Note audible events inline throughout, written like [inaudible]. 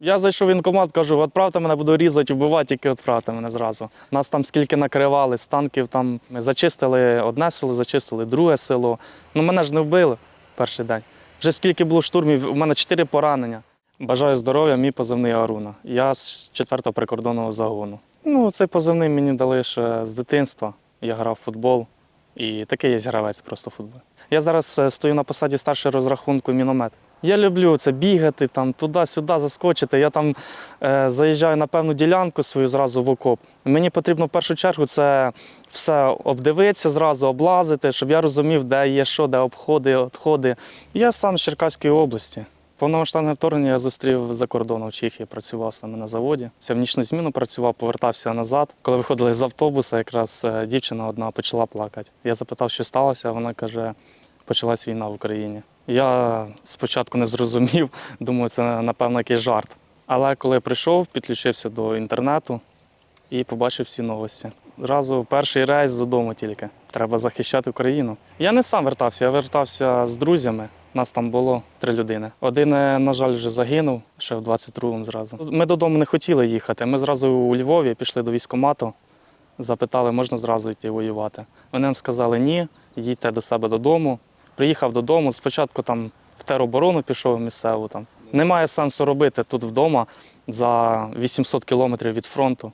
Я зайшов в воєнкомат, кажу, відправте мене, буду різати, вбивати, тільки відправте мене зразу. Нас там скільки накривали, з танків там ми зачистили одне село, зачистили друге село. Ну мене ж не вбили перший день. Вже скільки було штурмів, у мене чотири поранення. Бажаю здоров'я, мій позивний Аруна. Я з 4-го прикордонного загону. Ну, цей позивний мені дали ще з дитинства. Я грав в футбол і такий є гравець просто футбол. Я зараз е, стою на посаді старший розрахунку міномет. Я люблю це бігати, там туди-сюди заскочити. Я там е, заїжджаю на певну ділянку свою зразу в окоп. Мені потрібно в першу чергу це все обдивитися, зразу облазити, щоб я розумів, де є що, де обходи, відходи. Я сам з Черкаської області. Повномасштабне вторгнення я зустрів за кордоном в Чехії, працював саме на заводі. Це в нічну зміну працював, повертався назад. Коли виходили з автобуса, якраз е, дівчина одна почала плакати. Я запитав, що сталося. Вона каже, почалась війна в Україні. Я спочатку не зрозумів, [laughs] думаю, це напевно якийсь жарт. Але коли прийшов, підключився до інтернету і побачив всі новості. Зразу перший рейс додому тільки. Треба захищати Україну. Я не сам вертався, я вертався з друзями. Нас там було три людини. Один, е, на жаль, вже загинув ще в 22-му зразу. Ми додому не хотіли їхати. Ми зразу у Львові пішли до військкомату, запитали, можна зразу йти воювати. Вони нам сказали ні, їдьте до себе додому. Приїхав додому. Спочатку там в тероборону пішов місцеву. Там немає сенсу робити тут вдома за 800 кілометрів від фронту.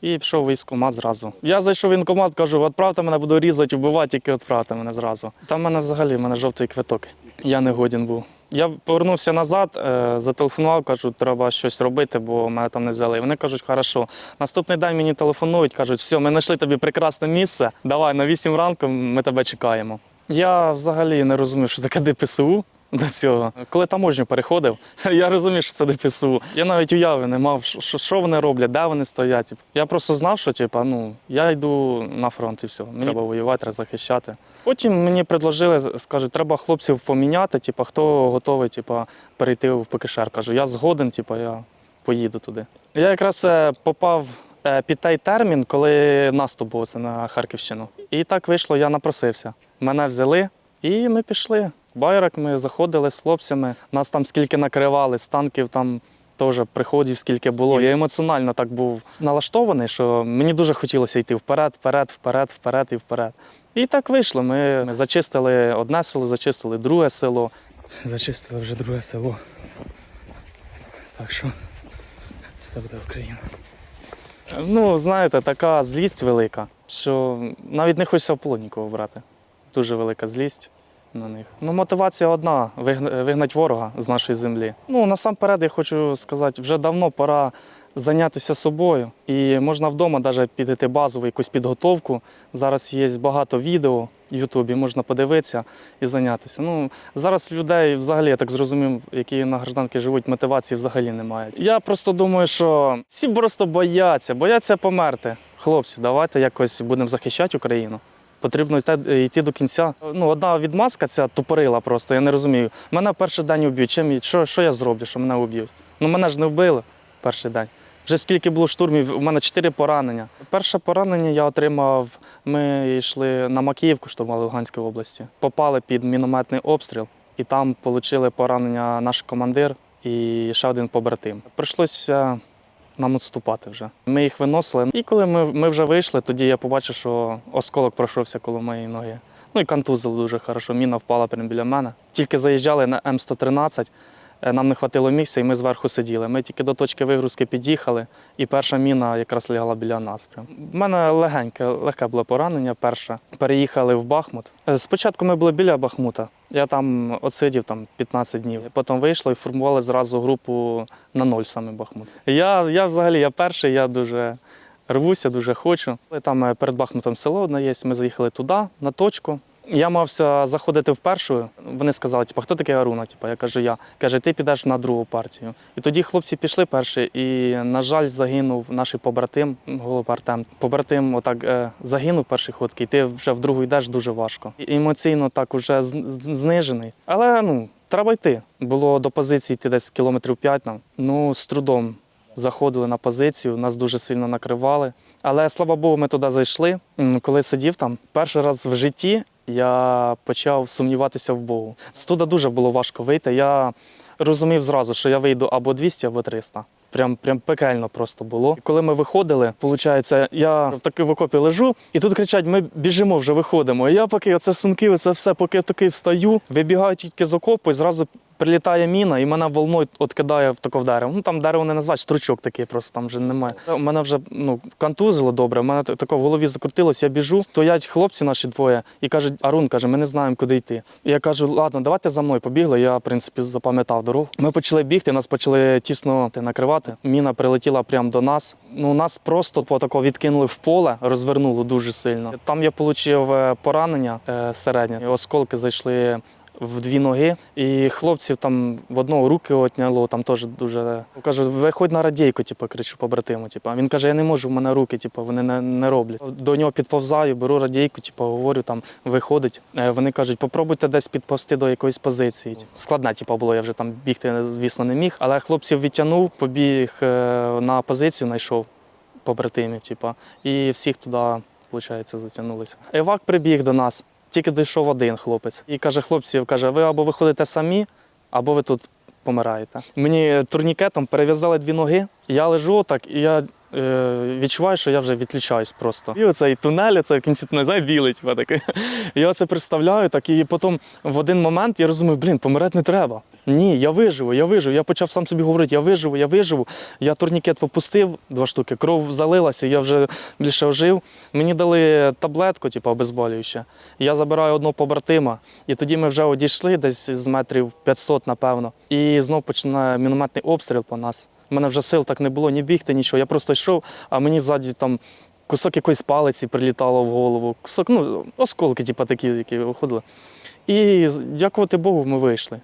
І пішов військкомат зразу. Я зайшов в воєнкомат, кажу, відправте мене, буду різати, вбивати, тільки відправте мене зразу. Там в мене взагалі в мене жовтий квиток. Я не годен був. Я повернувся назад, е, зателефонував, кажу, треба щось робити, бо мене там не взяли. І вони кажуть, хорошо. Наступний день мені телефонують, кажуть, все, ми знайшли тобі прекрасне місце. Давай на 8 ранку ми тебе чекаємо. Я взагалі не розумів, що таке ДПСУ до цього. Коли таможню переходив, [laughs] я розумів, що це ДПСУ. Я навіть уяви не мав, що, що вони роблять, де вони стоять. Типу, Я просто знав, що типу, ну, я йду на фронт і все. Мені треба воювати, треба захищати. Потім мені предложили, скажуть, треба хлопців поміняти, типу, хто готовий типу, перейти в ПКШР. Кажу, я згоден, типу, я поїду туди. Я якраз е, попав під той термін, коли наступ був це на Харківщину. І так вийшло, я напросився. Мене взяли і ми пішли. Байрак ми заходили з хлопцями. Нас там скільки накривали, з танків там теж приходів, скільки було. Я емоціонально так був налаштований, що мені дуже хотілося йти вперед, вперед, вперед, вперед і вперед. І так вийшло. Ми ми зачистили одне село, зачистили друге село. Зачистили вже друге село. Так що все буде Україна. Ну, знаєте, така злість велика, що навіть не хочеться в полон нікого брати. Дуже велика злість на них. Ну, мотивація одна вигн- вигнати ворога з нашої землі. Ну, насамперед, я хочу сказати, вже давно пора зайнятися собою. І можна вдома навіть підійти базову якусь підготовку. Зараз є багато відео в Ютубі, можна подивитися і зайнятися. Ну, зараз людей, взагалі, я так зрозумів, які на гражданки живуть, мотивації взагалі немає. Я просто думаю, що всі просто бояться, бояться померти. Хлопці, давайте якось будемо захищати Україну. Потрібно йти, йти до кінця. Ну, одна відмазка ця тупорила просто, я не розумію. Мене перший день уб'ють. Чим, що, що я зроблю, що мене уб'ють? Ну мене ж не вбили перший день. Вже скільки було штурмів, у мене чотири поранення. Перше поранення я отримав. Ми йшли на Макіївку, штурмували Луганської області. Попали під мінометний обстріл, і там отримали поранення наш командир і ще один побратим. Прийшлося нам відступати вже. Ми їх виносили. І коли ми, ми вже вийшли, тоді я побачив, що осколок пройшовся коло моєї ноги. Ну і контузило дуже хорошо. Міна впала прямо біля мене. Тільки заїжджали на М113, е, нам не хватило місця, і ми зверху сиділи. Ми тільки до точки вигрузки під'їхали, і перша міна якраз лягала біля нас. У мене легеньке, легке було поранення. Перше. Переїхали в Бахмут. Е, Спочатку ми були біля Бахмута. Я там отсидів там 15 днів. Потім вийшло і формували зразу групу на ноль саме Бахмут. Я, я взагалі я перший, я дуже рвуся, дуже хочу. Там е, перед Бахмутом село одне є. Ми заїхали туди, на точку. Я мався заходити в першу. Вони сказали, типу, хто такий Аруна? Типу, я кажу, я. Каже, ти підеш на другу партію. І тоді хлопці пішли перші, і, на жаль, загинув наш побратим, голуб Артем. Побратим отак е, загинув перший ходки, і ти вже в другу йдеш дуже важко. І емоційно так уже знижений. Але ну, треба йти. Було до позиції йти десь кілометрів п'ять нам. Ну, з трудом заходили на позицію, нас дуже сильно накривали. Але слава Богу, ми туди зайшли. Коли сидів там, перший раз в житті я почав сумніватися в Богу. З туди дуже було важко вийти. Я розумів зразу, що я вийду або 200, або 300. Прям, прям пекельно просто було. І коли ми виходили, виходить, я в такій в окопі лежу, і тут кричать: ми біжимо, вже виходимо. І я поки оце синки, оце все, поки я такий встаю, вибігаю тільки з окопу, і зразу прилітає міна, і мене волною от кидає в таке в дерево. Ну там дерево не назвати, стручок такий, просто там вже немає. У мене вже ну, контузило добре, у мене так- тако в голові закрутилось, я біжу, стоять хлопці наші двоє і кажуть, Арун каже, ми не знаємо, куди йти. І я кажу, ладно, давайте за мною побігли. Я, в принципі, запам'ятав дорогу. Ми почали бігти, нас почали тісно накривати. Міна прилетіла прямо до нас. Ну, нас просто по тако відкинули в поле, розвернуло дуже сильно. Там я отримав поранення е, середнє. Осколки зайшли в дві ноги, і хлопців там в одного руки отняло, там теж дуже. Кажу, виходь на радійку, типу, кричу побратиму. Типу. Він каже, я не можу, в мене руки, типу, вони не, не роблять. До нього підповзаю, беру радійку, типу, говорю, там виходить. Е, Вони кажуть, попробуйте десь підповзти до якоїсь позиції. Складне, типу, було, я вже там бігти, звісно, не міг. Але хлопців відтягнув, побіг е, на позицію, знайшов побратимів, типу, і всіх туди, виходить, затягнулися. Евак прибіг до нас. Тільки дійшов один хлопець і каже: хлопці, каже, ви або виходите самі, або ви тут помираєте. Мені турнікетом перев'язали дві ноги. Я лежу так, і я е, відчуваю, що я вже відключаюсь просто. І оцей тунель, це в кінці тунель, знає, типа такий. Я це представляю, так і потім в один момент я розумію, блін, помирати не треба. Ні, я виживу, я виживу. Я почав сам собі говорити, я виживу, я виживу. Я турнікет попустив два штуки, кров залилася, я вже більше ожив. Мені дали таблетку, типу, обезболююче. Я забираю одного побратима, і тоді ми вже одійшли десь з метрів 500, напевно. І знов починає мінометний обстріл по нас. У мене вже сил так не було, ні бігти, нічого. Я просто йшов, а мені ззаді там кусок якоїсь палиці прилітало в голову. Кусок, ну, осколки, типу, такі, які виходили. І дякувати Богу, ми вийшли.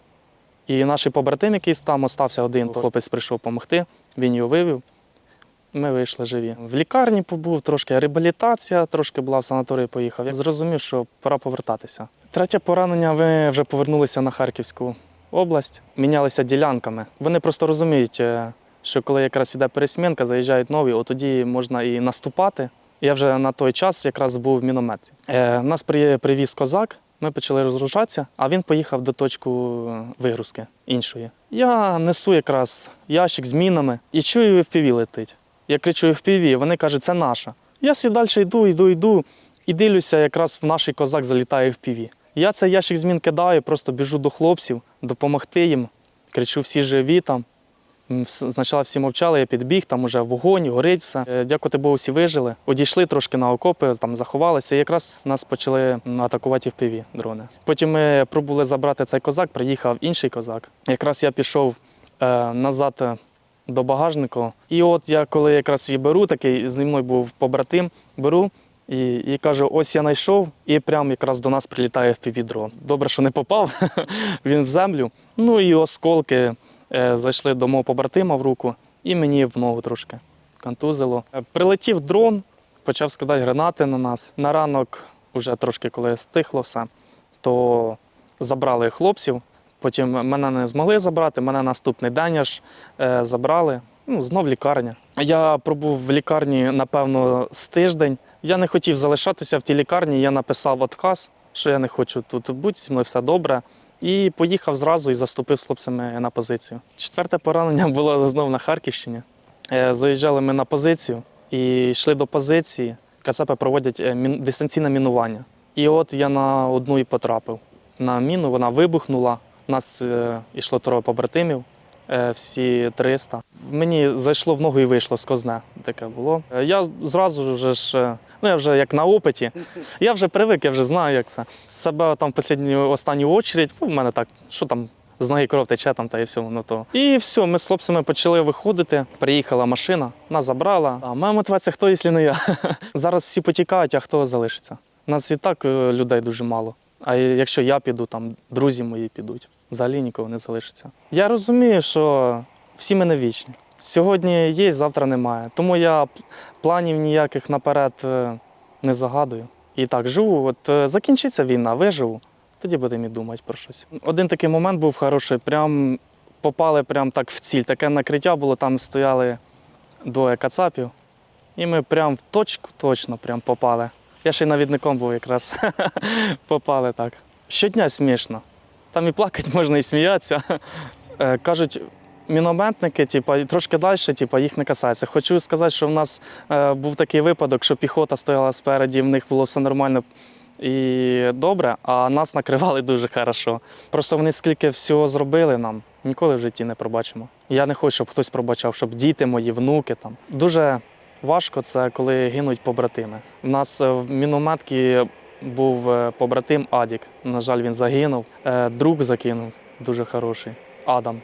І наш побратим, який там остався один, хлопець прийшов допомогти, він його вивів. Ми вийшли живі. В лікарні побув, трошки реабілітація, трошки була в санаторії, поїхав. Я зрозумів, що пора повертатися. Третє поранення ми вже повернулися на Харківську область, мінялися ділянками. Вони просто розуміють, е, що коли якраз іде пересмінка, заїжджають нові, от тоді можна і наступати. Я вже на той час якраз був в мінометі. Е, нас привіз козак, ми почали розгружатися, а він поїхав до точку вигрузки іншої. Я несу якраз ящик з мінами і чую, FPV летить. Я кричу FPV, вони кажуть, це наша. Я собі далі йду, йду, йду і дивлюся, якраз в наш козак залітає FPV. Я цей ящик з мін кидаю, просто біжу до хлопців, допомогти їм. Кричу, всі живі там. Спочатку всі мовчали, я підбіг, там уже вогонь, горить все. Е, Дякувати Богу, всі вижили. Одійшли трошки на окопи, там заховалися. І якраз нас почали атакувати впіві дрони. Потім ми пробували забрати цей козак, приїхав інший козак. Якраз я пішов е, назад е, до багажнику. І от я коли якраз її беру, такий зі мною був побратим, беру. І, і кажу, ось я знайшов, і прямо якраз до нас прилітає в впівдрон. Добре, що не попав [laughs] він в землю. Ну і осколки зайшли до мого побратима в руку, і мені в ногу трошки контузило. Е, Прилетів дрон, почав скидати гранати на нас. На ранок, вже трошки коли стихло все, то забрали хлопців. Потім мене не змогли забрати, мене наступний день аж е, забрали. Ну, знов лікарня. Я пробув в лікарні, напевно, з тиждень. Я не хотів залишатися в тій лікарні, я написав отказ, що я не хочу тут бути, зі все добре. І поїхав зразу і заступив з хлопцями на позицію. Четверте поранення [laughs] було знову на Харківщині. Е, Заїжджали ми на позицію і йшли до позиції. КСП проводять е, дистанційне мінування. І от я на одну і потрапив. На міну вона вибухнула. Нас е, йшло троє побратимів, е, всі 300. Мені зайшло в ногу і вийшло скозне. Таке було. Е, Я зразу вже ж, е, ну я вже як на опиті. Я вже привик, я вже знаю, як це. Себе там в останню, останню очередь, ну, в мене так, що там. З ноги кров тече там та і все. Ну, то. І все, ми з хлопцями почали виходити. Приїхала машина, нас забрала. А моя мотивація хто, якщо не я? [laughs] Зараз всі потікають, а хто залишиться? Нас і так е, людей дуже мало. А якщо я піду, там друзі мої підуть, взагалі нікого не залишиться. Я розумію, що всі ми не вічні. Сьогодні є, завтра немає. Тому я планів ніяких наперед е, не загадую. І так живу. От е, закінчиться війна, виживу, тоді будемо і думати про щось. Один такий момент був хороший, прям попали прям так в ціль. Таке накриття було, там стояли двоє кацапів. І ми прям в точку точно прям попали. Я ще й навідником був якраз. [laughs] попали так. Щодня смішно. Там і плакати можна, і сміятися. Е, кажуть, мінометники, типа, і трошки далі, типа, їх не касається. Хочу сказати, що в нас е, був такий випадок, що піхота стояла спереді, в них було все нормально і добре, а нас накривали дуже хорошо. Просто вони скільки всього зробили нам, ніколи в житті не пробачимо. Я не хочу, щоб хтось пробачав, щоб діти мої, внуки там. Дуже важко це, коли гинуть побратими. У нас е, в мінометці був е, побратим Адік. На жаль, він загинув. Е, Друг закинув, дуже хороший. Адам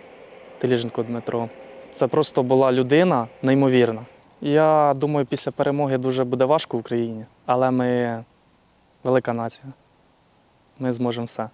Теліженко Дмитро. Це просто була людина неймовірна. Я думаю, після перемоги дуже буде важко в Україні, але ми велика нація. Ми зможемо все.